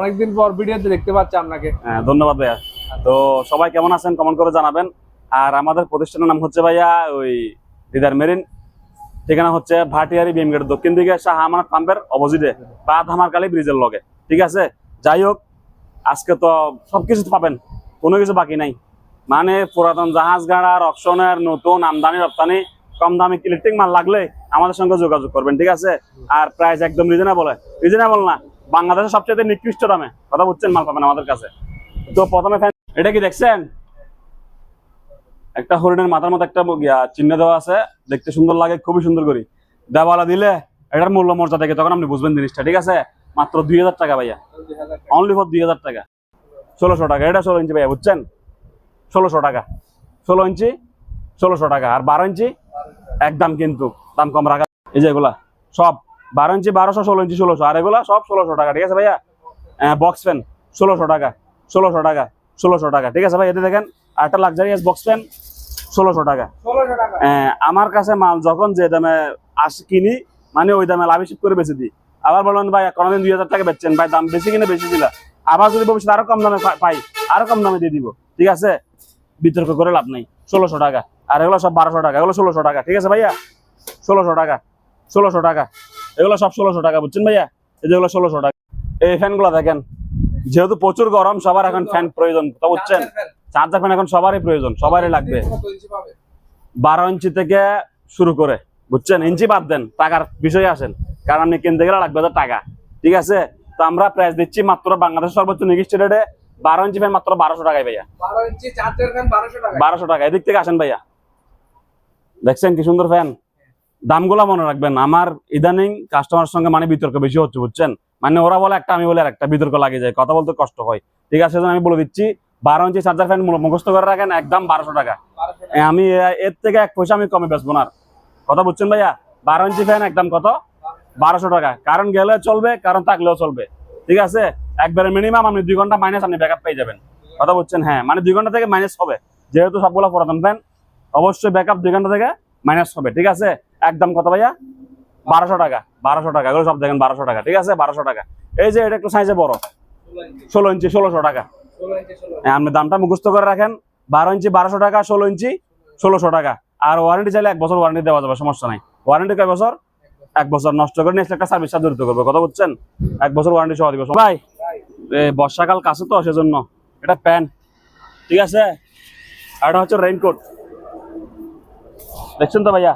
অনেকদিন পর ভিডিওতে দেখতে পাচ্ছি আপনাকে। হ্যাঁ ধন্যবাদ ভাইয়া। তো সবাই কেমন আছেন কমেন্ট করে জানাবেন। আর আমাদের প্রতিষ্ঠানের নাম হচ্ছে ভাইয়া ওই দিদার মেরিন। ঠিকানা হচ্ছে ভাটিয়ারি বিএম গেট দক্ষিণ দিকে শাহ আমানত পাম্পের অপোজিটে বা ধামারকালী ব্রিজের লগে। ঠিক আছে? যাই হোক আজকে তো সবকিছু পাবেন কোনো কিছু বাকি নাই। মানে পুরাতন জাহাজ গাড়ার অপশনের নতুন আমদানি রপ্তানি কম দামি ইলেকট্রিক মাল লাগলে আমাদের সঙ্গে যোগাযোগ করবেন ঠিক আছে? আর প্রাইস একদম রিজনেবল রিজনেবল না বাংলাদেশের সবচেয়ে নিকৃষ্ট দামে। কথা বুঝছেন, মাল পাবেন আমাদের কাছে। তো প্রথমে এটা কি দেখছেন? একটা হরিণের মাথার মতো একটা চিহ্ন দেওয়া আছে। দেখতে সুন্দর লাগে, খুবই সুন্দর করি। দেওয়ালা দিলে এটার মূল্য মর্যাদা দেখে তখন আপনি বুঝবেন জিনিসটা, ঠিক আছে? মাত্র দুই হাজার টাকা ভাইয়া। অনলি ফর দুই হাজার টাকা। ষোলোশো টাকা, এটা ষোলো ইঞ্চি ভাইয়া, বুঝছেন? ষোলোশো টাকা। ষোলো ইঞ্চি, ষোলোশো টাকা। আর বারো ইঞ্চি, একদম কিন্তু দাম কম রাখা এই যে এগুলা, সব। বারো ইঞ্চি বারোশো ষোলো ইঞ্চি ষোলোশো। আর এগুলা সব ষোলোশো টাকা ঠিক আছে ভাইয়া? বক্স ফ্যান ষোলোশো টাকা ষোলোশো টাকা ষোলোশো টাকা ঠিক আছে ভাই এতে দেখেন আর একটা লাক্সারিয়াস বক্স ফ্যান ষোলোশো টাকা। আমার কাছে মাল যখন যে দামে আস কিনি মানে ওই দামে লাভ করে বেঁচে দিই। আবার বলবেন ভাই কোনোদিন দুই হাজার টাকা বেচছেন ভাই দাম বেশি কিনে বেশি দিলা। আবার যদি ভবিষ্যতে আরও কম দামে পাই আরও কম দামে দিয়ে দিব ঠিক আছে? বিতর্ক করে লাভ নাই। ষোলোশো টাকা। আর এগুলো সব বারোশো টাকা এগুলো ষোলোশো টাকা ঠিক আছে ভাইয়া? ষোলোশো টাকা ষোলোশো টাকা। এগুলো সব ষোলোশো টাকা বুঝছেন ভাইয়া? এই যেগুলো ষোলোশো টাকা। এই ফ্যানগুলো দেখেন যেহেতু প্রচুর গরম সবার এখন ফ্যান প্রয়োজন তো বুঝছেন? চার্জার ফ্যান এখন সবারই প্রয়োজন সবারই লাগবে। বারো ইঞ্চি থেকে শুরু করে বুঝছেন? ইঞ্চি বাদ দেন টাকার বিষয়ে আসেন। কারণ আপনি কিনতে গেলে লাগবে তো টাকা ঠিক আছে? তো আমরা প্রাইস দিচ্ছি মাত্র বাংলাদেশ সর্বোচ্চ নির্দিষ্ট রেটে বারো ইঞ্চি ফ্যান মাত্র বারোশো টাকায় ভাইয়া। বারো ইঞ্চি চার্জার ফ্যান বারোশো টাকা বারোশো টাকা এদিক থেকে আসেন ভাইয়া। দেখছেন কি সুন্দর ফ্যান দামগুলো মনে রাখবেন, আমার ইদানিং কাস্টমার সঙ্গে মানে বিতর্ক বেশি হচ্ছে, বুঝছেন? মানে ওরা বলে একটা, আমি বলে একটা বিতর্ক লাগে যায়, কথা বলতে কষ্ট হয়। ঠিক আছে আমি বলে দিচ্ছি, বারো ইঞ্চি চার্জার ফ্যান মুখস্থ করে রাখেন, একদম বারোশো টাকা। আমি এর থেকে এক পয়সা আমি কমে বেচবো না কথা বুঝছেন ভাইয়া? বারো ইঞ্চি ফ্যান একদম কত? বারোশো টাকা। কারণ গেলে চলবে, কারণ থাকলেও চলবে। ঠিক আছে? একবারে মিনিমাম আপনি দুই ঘণ্টা মাইনাস আপনি ব্যাকআপ পেয়ে যাবেন। কথা বুঝছেন? হ্যাঁ মানে দুই ঘণ্টা থেকে মাইনাস হবে। যেহেতু সবগুলো পুরাতন ফ্যান অবশ্যই ব্যাকআপ দুই ঘণ্টা থেকে মাইনাস হবে। ঠিক আছে? একদম কত ভাইয়া? বারোশো টাকা বারোশো টাকা এগুলো সব দেখেন বারোশো টাকা ঠিক আছে? বারোশো টাকা। এই যে এটা একটু সাইজে বড়। ষোলো ইঞ্চি ষোলোশো টাকা। হ্যাঁ, আপনি দামটা মুখস্থ করে রাখেন। বারো ইঞ্চি বারোশো টাকা ষোলো ইঞ্চি ষোলোশো টাকা। আর ওয়ারেন্টি চাইলে এক বছর ওয়ারেন্টি দেওয়া যাবে সমস্যা নাই। ওয়ারেন্টি কয় বছর? এক বছর। নষ্ট করে নিয়ে একটা সার্ভিস জড়িত করবে কথা বলছেন এক বছর ওয়ারেন্টি সহ দিবে। ভাই বর্ষাকাল কাছে তো সেজন্য। এটা প্যান্ট ঠিক আছে? আর এটা হচ্ছে রেইনকোট দেখছেন তো ভাইয়া?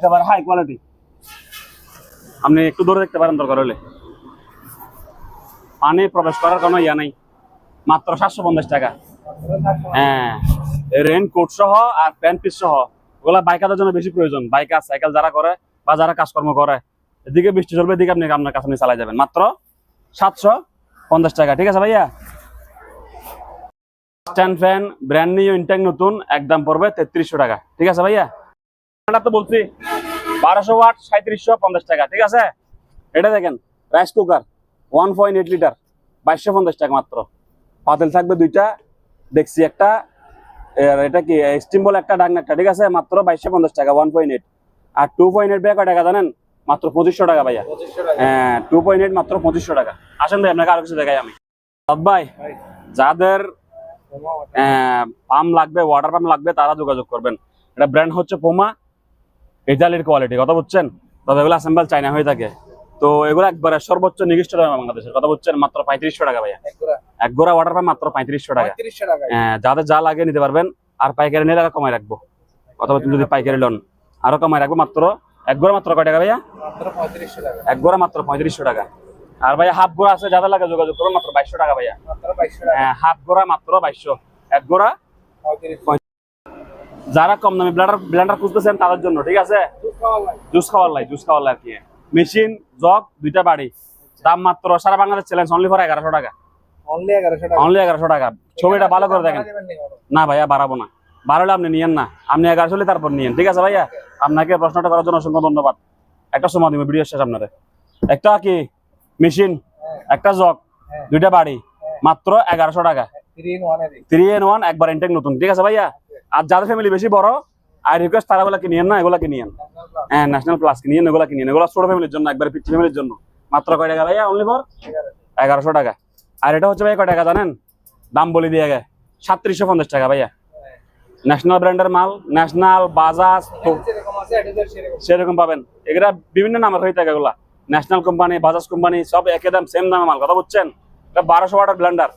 একেবারে হাই কোয়ালিটি আপনি একটু দূরে দেখতে পারেন দরকার হলে। পানি প্রবেশ করার কোনো ইয়া নাই। মাত্র সাতশো পঞ্চাশ টাকা। হ্যাঁ রেইনকোট সহ আর প্যান্ট পিস সহ। ওগুলা বাইকারদের জন্য বেশি প্রয়োজন। বাইকার সাইকেল যারা করে বা যারা কাজকর্ম করে, এদিকে বৃষ্টি চলবে এদিকে আপনি আপনার কাছে চালাই যাবেন। মাত্র সাতশো পঞ্চাশ টাকা। ঠিক আছে ভাইয়া? Stand fan brand new intact নতুন, একদম পড়বে তেত্রিশশো টাকা। ঠিক আছে ভাইয়া? এটা তো বলছি বারোশো ওয়াট সাঁত্রিশশো পঞ্চাশ টাকা ঠিক আছে? এটা দেখেন rice cooker one point eight litre বাইশশো পঞ্চাশ টাকা মাত্র। পাতিল থাকবে দুইটা দেখছি একটা এটা কি স্টিম বলে একটা ডাকনা একটা ঠিক আছে? মাত্র বাইশশো পঞ্চাশ টাকা ওয়ান পয়েন্ট এইট আর টু পয়েন্ট এইট কয় টাকা জানেন? মাত্র পঁচিশশো টাকা ভাইয়া। হ্যাঁ টু পয়েন্ট এইট মাত্র পঁচিশশো টাকা। আসেন ভাই আপনাকে আরও কিছু দেখাই আমি। ভাই যাদের পোমা পাম্প লাগবে ওয়াটার পাম্প লাগবে তারা যোগাযোগ করবেন। এটা ব্র্যান্ড হচ্ছে পোমা ইটালির কোয়ালিটি কথা বুঝছেন? তবে এগুলো অ্যাসেম্বল চাইনা হয়ে থাকে। তো এগুলো একবারে সর্বোচ্চ নির্দিষ্ট দাম বাংলাদেশের কথা বুঝছেন? মাত্র পঁয়ত্রিশশো টাকা ভাইয়া। এক গোড়া। ওয়াটার পাম্প মাত্র পঁয়ত্রিশশো টাকা। হ্যাঁ, যাদের যা লাগে নিতে পারবেন আর পাইকারি নিলে আরও কমাই রাখব। অথবা তুমি যদি পাইকারি লোন আরও কমাই রাখব মাত্র এক গোড়া মাত্র কয় টাকা ভাইয়া? মাত্র পঁয়ত্রিশশো টাকা। এক গোড়া মাত্র পঁয়ত্রিশশো টাকা। আর ভাইয়া হাফ গোড়া আছে যাদের লাগে যোগাযোগ করো মাত্র বাইশশো টাকা ভাইয়া। হ্যাঁ, হাফ গোড়া মাত্র বাইশশো। এক গোড়া যারা কম দামে ব্লেন্ডার ব্লেন্ডার খুঁজতেছেন তাদের জন্য ঠিক আছে। জুস খাওয়ার লাই। জুস খাওয়ার লাই কি। মেশিন জগ দুইটা বাড়ি। দাম মাত্র সারা বাংলাদেশ চ্যালেঞ্জ অনলি ফর এগারোশো টাকা। অনলি এগারোশো টাকা। ছবিটা ভালো করে দেখেন। নি ভাইয়া বাড়াবো না। বাড়ালে আপনি নিয়েন না। আপনি এগারোশো তারপর নিয়েন ঠিক আছে ভাইয়া? আপনাকে প্রশ্নটা করার জন্য অসংখ্য ধন্যবাদ। একটা সময় দিব ভিডিও শেষ আপনার একটা কি? মেশিন একটা জগ হ্যাঁ। দুইটা বাড়ি। মাত্র এগারোশো টাকা। থ্রি এন ওয়ান একবার ইনটেক নতুন ঠিক আছে ভাইয়া? আর যাদের ফ্যামিলি বেশি বড় আর রিকোয়েস্ট তারা গুলা কিনিয়েন না এগুলা কিনিয়েন National হ্যাঁ ন্যাশনাল প্লাস কিনিয়েন এগুলা কিনিয়েন এগুলো ছোট ফ্যামিলির জন্য, একবার পিচ্ছি ফ্যামিলির জন্য। মাত্র কয় টাকা ভাইয়া অনলি ফর এগারোশো। টাকা। আর এটা হচ্ছে ভাই কয় টাকা জানেন? দাম বলে দিয়ে গে সাতত্রিশশো পঞ্চাশ টাকা ভাইয়া। ন্যাশনাল ব্র্যান্ডের মাল ন্যাশনাল বাজাজ সেরকম পাবেন। এগুলা বিভিন্ন নামের হয়ে থাকে এগুলা। ন্যাশনাল কোম্পানি বাজাজ কোম্পানি সব একই দাম সেম দামে মাল, কথা বুঝছেন? এটা বারোশো ওয়াটার ব্লেন্ডার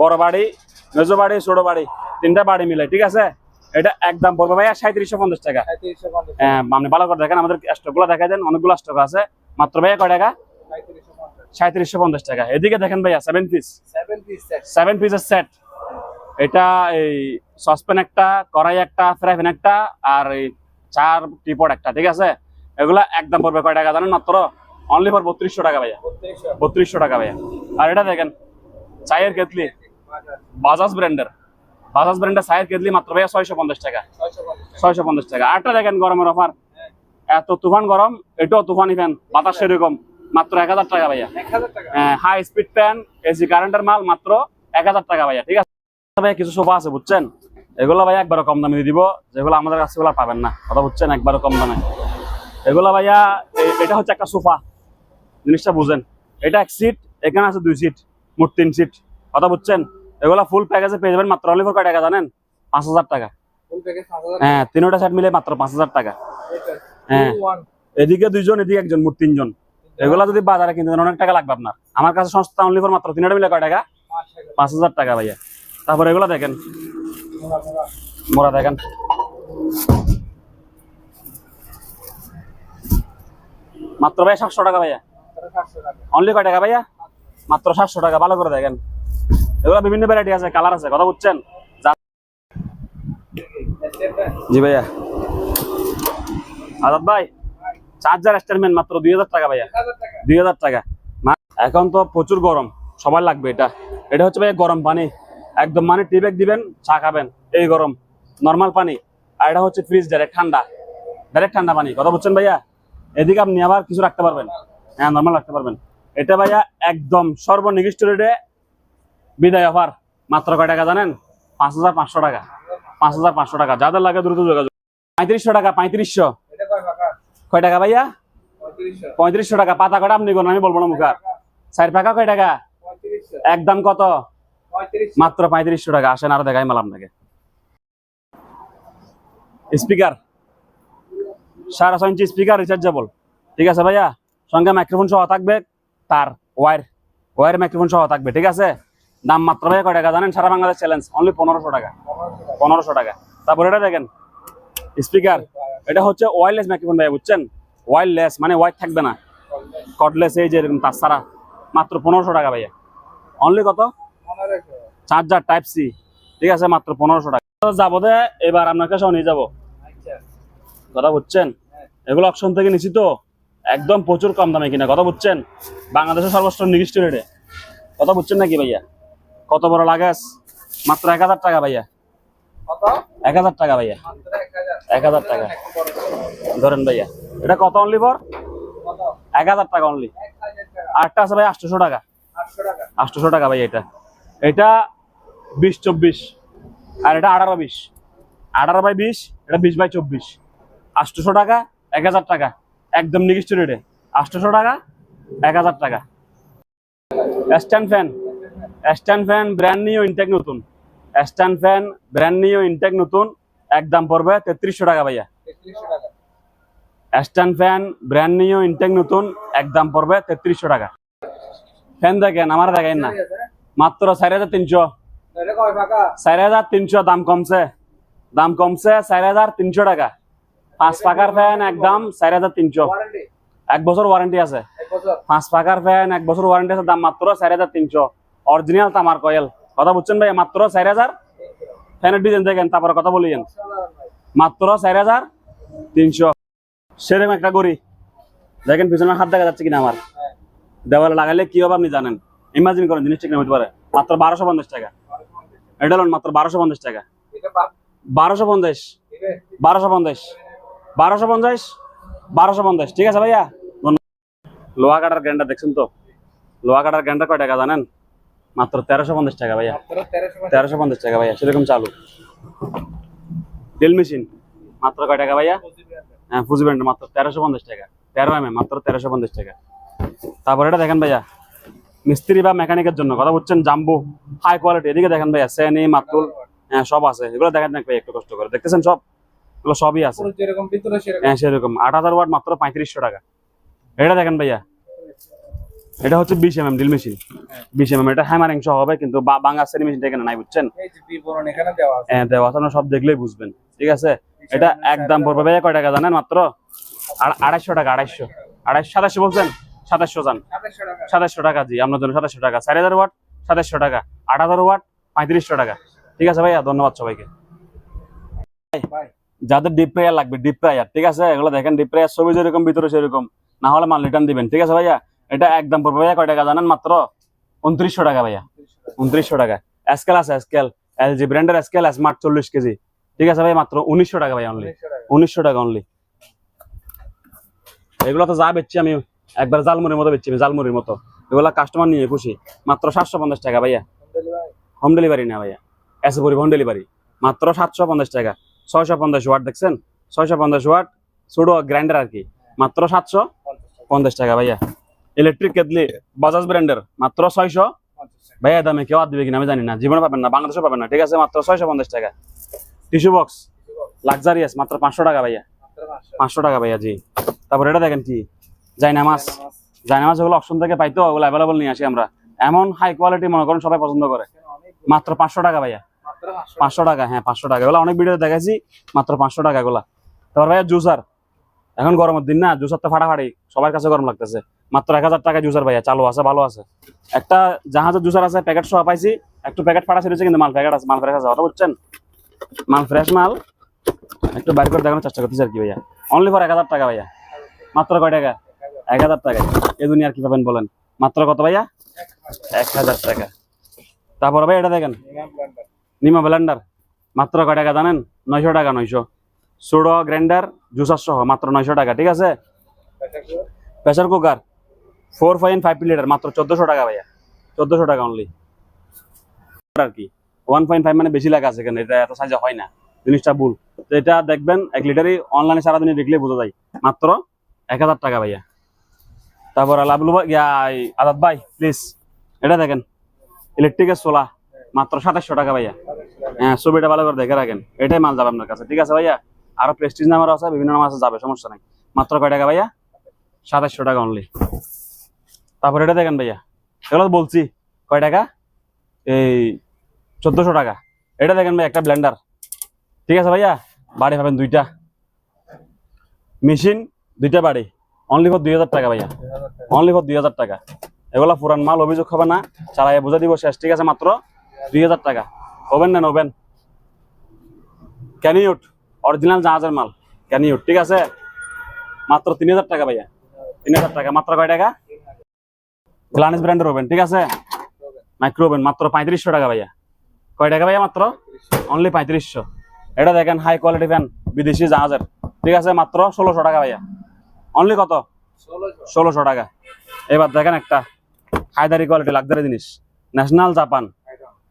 বড় বাড়ি, মেজো বাড়ি, ছোট বাড়ি। তিনটা বাড়ি মিলে ঠিক আছে? এটা একদম পড়বে ভাইয়া সাঁত্রিশশো পঞ্চাশ টাকা। হ্যাঁ, আপনি ভালো করে দেখেন আমাদের স্টকগুলো দেখা দেন অনেকগুলো স্টক আছে। মাত্র ভাইয়া কয় টাকা? সাঁত্রিশশো পঞ্চাশ। টাকা। এদিকে দেখেন ভাইয়া সেভেন পিস সেভেন পিসের সেট এটা এই সসপ্যান একটা কড়াই একটা ফ্রাই প্যান একটা আর এই চার টিপট একটা ঠিক আছে? এগুলা একদম পড়বে কয় টাকা জানেন মাত্র? অনলি ফর বত্রিশশো টাকা ভাইয়া। বত্রিশশো। টাকা ভাইয়া। আর এটা দেখেন চায়ের কেতলি। বাজাজ ব্র্যান্ডের। বাজাজ ব্র্যান্ডের চায়ের কেতলি মাত্র ভাইয়া ছয়শো পঞ্চাশ টাকা। ছয়শো পঞ্চাশ। টাকা। আরটা দেখেন গরমের অফার। এত তুফান গরম এটাও তুফানি ফ্যান বাতাস সেরকম মাত্র এক হাজার টাকা ভাইয়া। হাই স্পিড ফ্যান এসি কারেন্টের মাল মাত্র এক হাজার টাকা ভাইয়া। ঠিক আছে? ভাইয়া কিছু সোফা আছে বুঝছেন? এগুলো ভাইয়া একবারও কম দামে দিয়ে দিব। যেগুলো আমাদের কাছে এগুলো পাবেন না। কথা বুঝছেন? একবারও কম দামে। এগুলো ভাইয়া এটা হচ্ছে একটা সোফা। জিনিসটা বুঝেন। এটা এক সিট এখানে আছে দুই সিট মোট তিন সিট কথা বুঝছেন? এগুলো ফুল প্যাকেজে পেয়ে যাবেন মাত্র অনলি ফোর কয় টাকা জানেন? পাঁচ হাজার টাকা। হ্যাঁ তিনোটা সেট মিলে মাত্র পাঁচ হাজার টাকা। হ্যাঁ। এদিকে দুইজন এদিকে একজন মোট তিনজন। এগুলা যদি বাজারে কিনতে অনেক টাকা লাগবে আপনার। আমার কাছে সস্তা অনলি ফর মাত্র তিনটা মিলে কয় টাকা? পাঁচ হাজার। টাকা ভাইয়া। তারপরে এগুলো দেখেন। মোরা দেখেন। মাত্র ভাইয়া সাতশো টাকা ভাইয়া। অনলি কয় টাকা ভাইয়া? মাত্র সাতশো টাকা ভালো করে দেখেন। এগুলো বিভিন্ন ভ্যারাইটি আছে কালার আছে, কথা বুঝছেন? জি ভাইয়া। আজাদ ভাই চার্জার স্টারম্যান মাত্র দুই হাজার টাকা ভাইয়া। দুই হাজার টাকা। এখন তো প্রচুর গরম সবার লাগবে এটা। এটা হচ্ছে ভাই গরম পানি। একদম মানে টিবেক দিবেন, চা খাবেন, এই গরম। নর্মাল পানি। আর এটা হচ্ছে ফ্রিজ ডাইরেক্ট ঠান্ডা। ডাইরেক্ট ঠান্ডা পানি, কথা বুঝছেন ভাইয়া? এদিকে আপনি আবার কিছু রাখতে পারবেন। হ্যাঁ নর্মাল রাখতে পারবেন। এটা ভাইয়া একদম সর্বনিকৃষ্ট রেটে বিদায় অফার, মাত্র কয় টাকা জানেন? পাঁচ হাজার পাঁচশো টাকা। পাঁচ হাজার পাঁচশো টাকা। যাদের লাগে দ্রুত যোগাযোগ। পঁয়ত্রিশশো টাকা, পঁয়ত্রিশশো। কয় টাকা ভাইয়া? পঁয়ত্রিশশো টাকা। পাতা কটা আপনি আমি বলব না মুখার চার পাকা কয় টাকা? একদম কত? মাত্র পঁয়ত্রিশশো টাকা। আসেন, আর দেখাই মাল আপনাকে। স্পিকার। সাড়ে ছয় ইঞ্চি স্পিকার রিচার্জেবল ঠিক আছে ভাইয়া? সঙ্গে মাইক্রোফোন সহ থাকবে। তার ওয়ার ওয়ার মাইক্রোফোন সহ থাকবে। ঠিক আছে? দাম মাত্র ভাইয়া কয় টাকা জানেন? সারা বাংলাদেশ চ্যালেঞ্জ অনলি পনেরোশো টাকা। পনেরোশো টাকা। তারপর এটা দেখেন স্পিকার এটা হচ্ছে ওয়ারলেস মাইক্রোফোন ভাইয়া বুঝছেন? ওয়ারলেস মানে ওয়ার থাকবে না। কটলেস এই যে এরকম সারা। মাত্র পনেরোশো টাকা ভাইয়া। অনলি কত? চার্জার টাইপ সি ঠিক আছে, মাত্র পনেরোশো টাকা। যাব দে, এবার আপনার কাছেও নিয়ে যাব। কথা বুঝছেন? এগুলো অপশন থেকে নিছি তো। একদম প্রচুর কম দামে কিনা, কথা বুঝছেন? বাংলাদেশের সর্বোচ্চ নির্দিষ্ট রেটে কথা বুঝছেন নাকি ভাইয়া? কত বড় লাগাস মাত্র এক হাজার টাকা ভাইয়া। এক হাজার টাকা ভাইয়া। এক হাজার। টাকা। ধরেন ভাইয়া। এটা কত অনলি কত? এক হাজার টাকা অনলি আরেকটা আছে ভাই আটশোশো টাকা। আটশো টাকা। আটশোশো টাকা ভাই এটা। এটা বিশ চব্বিশ। আর এটা আঠারো বিশ। আঠারো বাই বিশ এটা বিশ বাই চব্বিশ। আটশোশো টাকা এক হাজার টাকা। একদম নির্দিষ্ট রেটে আটশোশো টাকা এক হাজার টাকা। Stand fan stand fan brand new intact নতুন। Stand fan brand new intact নতুন। একদম পড়বে তেত্রিশশো টাকা ভাইয়া। Stand fan brand new intact নতুন। একদম পড়বে তেত্রিশশো টাকা। ফ্যান দেখেন আমার দেখেন না। মাত্র চার হাজার তিনশো। চার হাজার তিনশো দাম কমছে। দাম কমছে চার হাজার তিনশো টাকা। পাঁচ পাকার ফ্যান একদম চার হাজার তিনশো। এক বছর ওয়ারেন্টি আছে। পাঁচ পাকার ফ্যান এক বছর ওয়ারেন্টি আছে দাম মাত্র চার হাজার তিনশো। অরিজিনাল তামার কয়েল। কথা বুঝছেন ভাই? মাত্র চার হাজার। ফ্যানের ডিজাইন দেখেন, তারপরে কথা বলিয়েন মাত্র চার হাজার তিনশো। সেরকম একটা গড়ি। দেখেন পিছনে হাত দেখা যাচ্ছে কিনা আমার। দেওয়ালে লাগালে কি হবে আপনি জানেন। ইমাজিন করেন, জিনিসটা কিনা হতে পারে। মাত্র বারোশো পঞ্চাশ টাকা। এটা হলেন মাত্র বারোশো পঞ্চাশ টাকা। বারোশো পঞ্চাশ। বারোশো পঞ্চাশ। বারোশো পঞ্চাশ। বারোশো পঞ্চাশ। ঠিক আছে ভাইয়া? লোহা কাটার গ্যান্ডার দেখছেন তো? লোহা কাটার গ্যান্ডার কয় টাকা জানেন? মাত্র তেরোশো পঞ্চাশ টাকা ভাইয়া। তেরোশো পঞ্চাশ। টাকা ভাইয়া সেরকম চালু। ড্রিল মেশিন মাত্র কয় টাকা ভাইয়া? হ্যাঁ ফুজি ব্যান্ড মাত্র তেরোশো পঞ্চাশ টাকা। তেরো এম মাত্র তেরোশো পঞ্চাশ টাকা। তারপর এটা দেখেন ভাইয়া মিস্ত্রি বা মেকানিকের জন্য কথা বলছেন জাম্বু হাই কোয়ালিটি এদিকে দেখেন ভাইয়া সেনি মাতুল হ্যাঁ সব আছে। এগুলো দেখেন না ভাই একটু কষ্ট করে। দেখতেছেন সব? এগুলো সবই আছে। হ্যাঁ সেরকম। আট হাজার ওয়াট মাত্র পঁয়ত্রিশশো টাকা। এটা দেখেন ভাইয়া এটা হচ্ছে বিশ এম এম ড্রিল মেশিন বিশ এম এম এটা হ্যামারিং সহ হবে কিন্তু বা- বাংলা শ্রেণি মেশিনটা এখানে নাই বুঝছেন? হ্যাঁ দেওয়া আছে, আপনারা সব দেখলেই বুঝবেন ঠিক আছে? এটা একদম পড়বে ভাইয়া কয় টাকা জানেন মাত্র? আড়- আড়াইশো টাকা আড়াইশো। আড়াইশো সাতাশশো বলছেন? সাতাশশো জান। সাতাশশো টাকা। জি আপনার জন্য সাতাশশো টাকা। চার হাজার ওয়াট সাতাশশো টাকা। আট হাজার ওয়াট পঁয়ত্রিশশো টাকা। ঠিক আছে ভাইয়া ধন্যবাদ সবাইকে। যাদের ডিপ প্রেয়ার লাগবে ডিপ প্রেয়ার ঠিক আছে? এগুলো দেখেন ডিপ প্রেয়ার ছবি যেরকম ভিতরে সেরকম। না হলে মাল রিটার্ন দিবেন ঠিক আছে ভাইয়া? এটা একদম পড়বে ভাইয়া। কয় টাকা জানেন মাত্র? উনত্রিশশো টাকা ভাইয়া। উনত্রিশশো টাকা। স্কেল আছে স্কেল এলজি ব্র্যান্ডের স্কেল স্মার্ট চল্লিশ কেজি। ঠিক আছে ভাই মাত্র উনিশশো টাকা ভাই অনলি উনিশশো টাকা। অনলি এগুলো তো যা বেচছি আমি একবার জালমুড়ির মতো বেচছি জালমুড়ির মতো। এগুলা কাস্টমার নিয়ে খুশি। মাত্র সাতশো পঞ্চাশ টাকা ভাইয়া। হোম ডেলিভারি না ভাইয়া। এসে পরিবহন ডেলিভারি মাত্র সাতশো পঞ্চাশ টাকা। ছয়শো পঞ্চাশ ওয়াট দেখছেন? ছয়শো পঞ্চাশ ওয়াট ছোটো গ্রাইন্ডার আর কি। মাত্র সাতশো পঞ্চাশ টাকা ভাইয়া। ইলেকট্রিক কেটলি বাজাজ ব্র্যান্ডের মাত্র ছয়শো। ভাইয়া দামে কেউ আর দিবে কিনা আমি জানি না। জীবনে পাবেন না বাংলাদেশে পাবেন না। ঠিক আছে, মাত্র ছয়শো পঞ্চাশ টাকা। টিস্যু বক্স লাক্সারিয়াস মাত্র পাঁচশো টাকা ভাইয়া। পাঁচশো টাকা ভাইয়া, জি। তারপর এটা দেখেন কি? জাইনামাজ জাইনামাজ ওগুলো অপশন থেকে পাইতো, ওগুলো অ্যাভেলেবল নিয়ে আসি আমরা। এমন হাই কোয়ালিটি মনে করেন, সবাই পছন্দ করে। মাত্র পাঁচশো টাকা ভাইয়া। পাঁচশো টাকা হ্যাঁ পাঁচশো টাকা। এগুলো অনেক ভিডিও দেখাইছি, মাত্র পাঁচশো টাকা এগুলা। তারপর ভাইয়া জুসার। এখন গরমের দিন না, জুসার তো ফাটাফাটি, সবার কাছে গরম লাগতেছে। মাত্র এক হাজার টাকা জুসার ভাইয়া, চালু আছে, ভালো আছে। একটা জাহাজের জুসার আছে প্যাকেট সহ পাইছি, একটু প্যাকেট ফাটা ছেড়েছে, কিন্তু মাল প্যাকেট আছে, মাল ফ্রেশ আছে ওটা বুঝছেন? মাল ফ্রেশ মাল। একটু বাইর করে দেখানোর চেষ্টা করতেছি আর কি ভাইয়া। অনলি ফর এক হাজার টাকা ভাইয়া। মাত্র কয় টাকা? এক হাজার টাকা। এই দুনিয়ার কি পাবেন বলেন? মাত্র কত ভাইয়া? এক হাজার টাকা। তারপর ভাই এটা দেখেন। নিমা ব্লেন্ডার মাত্র কয় টাকা জানেন? নয়শো টাকা, নয়শো। সুডো গ্রাইন্ডার জুসার সহ মাত্র নয়শো টাকা, ঠিক আছে? Pressure cooker four point five litre মাত্র চোদ্দশো টাকা ভাইয়া। চোদ্দশো টাকা অনলি আর কি? ওয়ান পয়েন্ট ফাইভ মানে বেশি লাগা আছে এখানে এটা এত সাইজে হয় না। জিনিসটা ভুল। তো এটা দেখবেন, এক লিটারই অনলাইনে সারাদিনে দেখলে বোঝা যায়। মাত্র এক হাজার টাকা ভাইয়া। তারপর লাভলু ভাই আজাদ ভাই প্লিজ এটা দেখেন ইলেকট্রিকের সোলা মাত্র সাতাশশো টাকা ভাইয়া। হ্যাঁ ছবিটা ভালো করে দেখে রাখেন। এটাই মাল যাবে আপনার কাছে। ঠিক আছে ভাইয়া? আরও প্রেস্টিজ নাম্বার আছে, বিভিন্ন নাম্বার আছে, যাবে, সমস্যা নাই। মাত্র কয় টাকা ভাইয়া? সাতাশশো টাকা অনলি তারপর এটা দেখেন ভাইয়া, এগুলো বলছি, কয় টাকা? এই চোদ্দশো টাকা। এটা দেখেন ভাই একটা ব্লেন্ডার ঠিক আছে ভাইয়া? বাড়ি পাবেন দুইটা। মেশিন, দুইটা বাড়ি। অনলি ফর দুই হাজার টাকা ভাইয়া। অনলি ফর দুই হাজার টাকা। এগুলা পুরান মাল, অভিযোগ হবে না। চালাই বুঝা দিব শেষ। ঠিক আছে মাত্র দুই হাজার টাকা। ওভেন নেন ওভেন ক্যানিউট অরিজিনাল জাহাজের মাল। ক্যানিউট ঠিক আছে? মাত্র তিন হাজার টাকা ভাইয়া। তিন হাজার টাকা। মাত্র কয় টাকা? গ্লানিস ব্র্যান্ডের ওভেন ঠিক আছে? মাইক্রো ওভেন মাত্র পঁয়ত্রিশশো টাকা ভাইয়া। কয় টাকা ভাইয়া মাত্র? অনলি পঁয়ত্রিশশো। এটা দেখেন হাই কোয়ালিটি ফ্যান বিদেশি জাহাজের। ঠিক আছে, মাত্র ষোলোশো টাকা ভাইয়া। অনলি কত? ষোলোশো টাকা। এবার দেখেন একটা হায়দারি কোয়ালিটি লাক্সারি জিনিস। ন্যাশনাল জাপান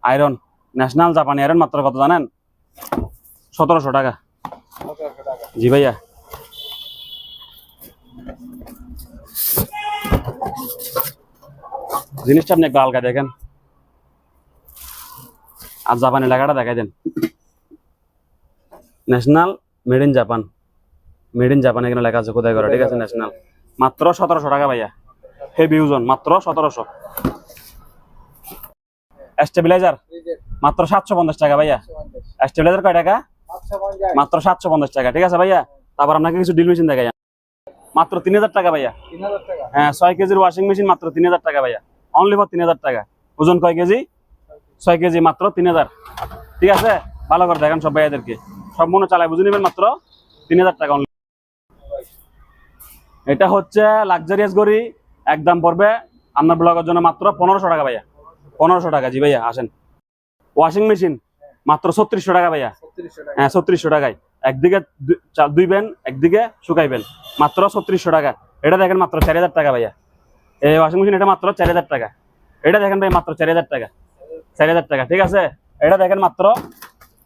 আয়রন ন্যাশনাল জাপানি আয়রন মাত্র কত জানেন? সতেরোশো টাকা। জি ভাইয়া। জিনিসটা আপনি একটু হালকা দেখেন। আর জাপানি লেখাটা দেখাই দেন। National made in Japan made in Japan এখানে লেখা আছে কোথায় করে? ঠিক আছে ন্যাশনাল মাত্র সতেরোশো টাকা ভাইয়া। হেভি ওজন মাত্র সতেরোশো। স্টেবিলাইজার মাত্র সাতশো পঞ্চাশ টাকা ভাইয়া। স্টেবিলাইজার কয় টাকা? মাত্র সাতশো পঞ্চাশ টাকা। ঠিক আছে ভাইয়া? তারপর আপনাকে কিছু ডিল মেশিন দেখাই মাত্র তিন হাজার টাকা ভাইয়া। হ্যাঁ ছয় কেজির ওয়াশিং মেশিন মাত্র তিন হাজার টাকা ভাইয়া। অনলি ফর তিন হাজার টাকা। ওজন কয় কেজি? ছয় কেজি মাত্র তিন হাজার। ঠিক আছে? ভালো করে দেখেন সব ভাইয়াদেরকে। সব মনে চালায় বুঝে নেবেন মাত্র তিন হাজার টাকা অনলি এটা হচ্ছে লাক্সারিয়াস গড়ি একদম পড়বে। আপনার ব্লগের জন্য মাত্র পনেরোশো টাকা ভাইয়া। পনেরোশো টাকা জি ভাইয়া আসেন। ওয়াশিং মেশিন মাত্র ছত্রিশশো টাকা ভাইয়া। হ্যাঁ ছত্রিশশো টাকায়। একদিকে দুইবেন একদিকে শুকাইবেন। মাত্র ছত্রিশশো টাকা। এটা দেখেন মাত্র চার হাজার টাকা ভাইয়া। এই ওয়াশিং মেশিন এটা মাত্র চার হাজার টাকা। এটা দেখেন ভাই মাত্র চার হাজার টাকা। চার হাজার টাকা ঠিক আছে? এটা দেখেন মাত্র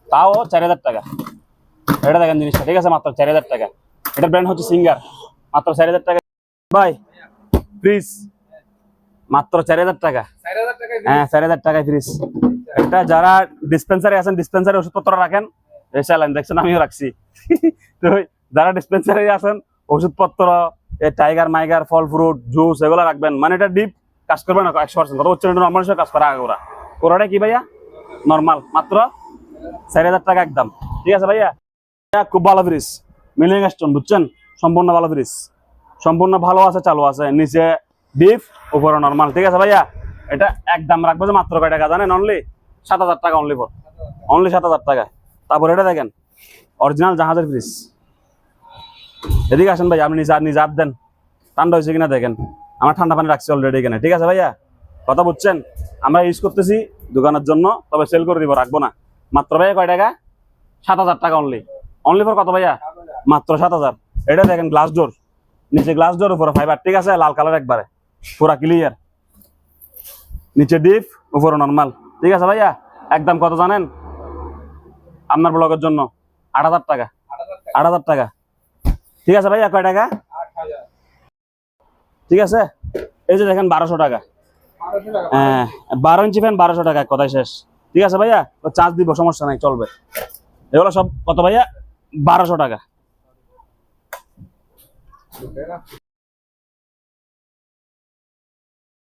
তাও চার হাজার টাকা। এটা দেখেন জিনিসটা ঠিক আছে? মাত্র চার হাজার টাকা। এটার ব্র্যান্ড হচ্ছে সিঙ্গার মাত্র চার হাজার টাকা। ভাই প্লিজ মাত্র চার হাজার টাকা। হ্যাঁ চার হাজার টাকায় ফ্রিজ এটা যারা ডিসপেন্সারি আছেন ডিসপেন্সারি ওষুধপত্র রাখেন চালান দেখছেন আমিও রাখছি। তো যারা ডিসপেন্সারি আছেন ওষুধপত্র টাইগার মাইগার ফল ফ্রুট জুস এগুলো রাখবেন। মানে এটা ডিপ কাজ করবে না, একশো পার্সেন্ট কত হচ্ছে নর্মাল হিসেবে কাজ করে ওরা। ওরাটা কি ভাইয়া? নর্মাল মাত্র চার হাজার টাকা একদম। ঠিক আছে ভাইয়া? খুব ভালো ফ্রিজ মিলিং স্টোন বুঝছেন? সম্পূর্ণ ভালো ফ্রিজ সম্পূর্ণ ভালো আছে, চালু আছে। নিচে ডিপ উপরে নর্মাল ঠিক আছে ভাইয়া? এটা একদম রাখব যে মাত্র কয় টাকা, জানেন অনলি সাত হাজার টাকা অনলি ফর অনলি সাত হাজার টাকা। তারপর এটা দেখেন অরিজিনাল জাহাজের ফ্রিজ এদিকে আসেন ভাই, আপনি নিজে নিজে দেন। ঠান্ডা হয়েছে কিনা দেখেন। আমার ঠান্ডা পানি রাখছি অলরেডি এখানে, ঠিক আছে ভাইয়া? কথা বুঝছেন? আমরা ইউজ করতেছি দোকানের জন্য, তবে সেল করে দিব, রাখব না। মাত্র ভাইয়া কয় টাকা? সাত হাজার টাকা অনলি অনলি ফর কত ভাইয়া? মাত্র সাত হাজার। এটা দেখেন গ্লাস ডোর নিচে গ্লাস ডোর উপরে ফাইবার ঠিক আছে? লাল কালার একবারে। পুরা ক্লিয়ার নিচে ডিপ উপরে নর্মাল ঠিক আছে ভাইয়া? একদম কত জানেন? আপনার ব্লগের জন্য আট হাজার টাকা। আট হাজার টাকা। ঠিক আছে ভাইয়া, কয় টাকা? ঠিক আছে? এই যে দেখেন বারোশো টাকা। হ্যাঁ বারো ইঞ্চি ফ্যান বারোশো টাকা, কথাই শেষ। ঠিক আছে ভাইয়া? চার্জ দিব, সমস্যা নাই, চলবে। এগুলো সব কত ভাইয়া? বারোশো টাকা?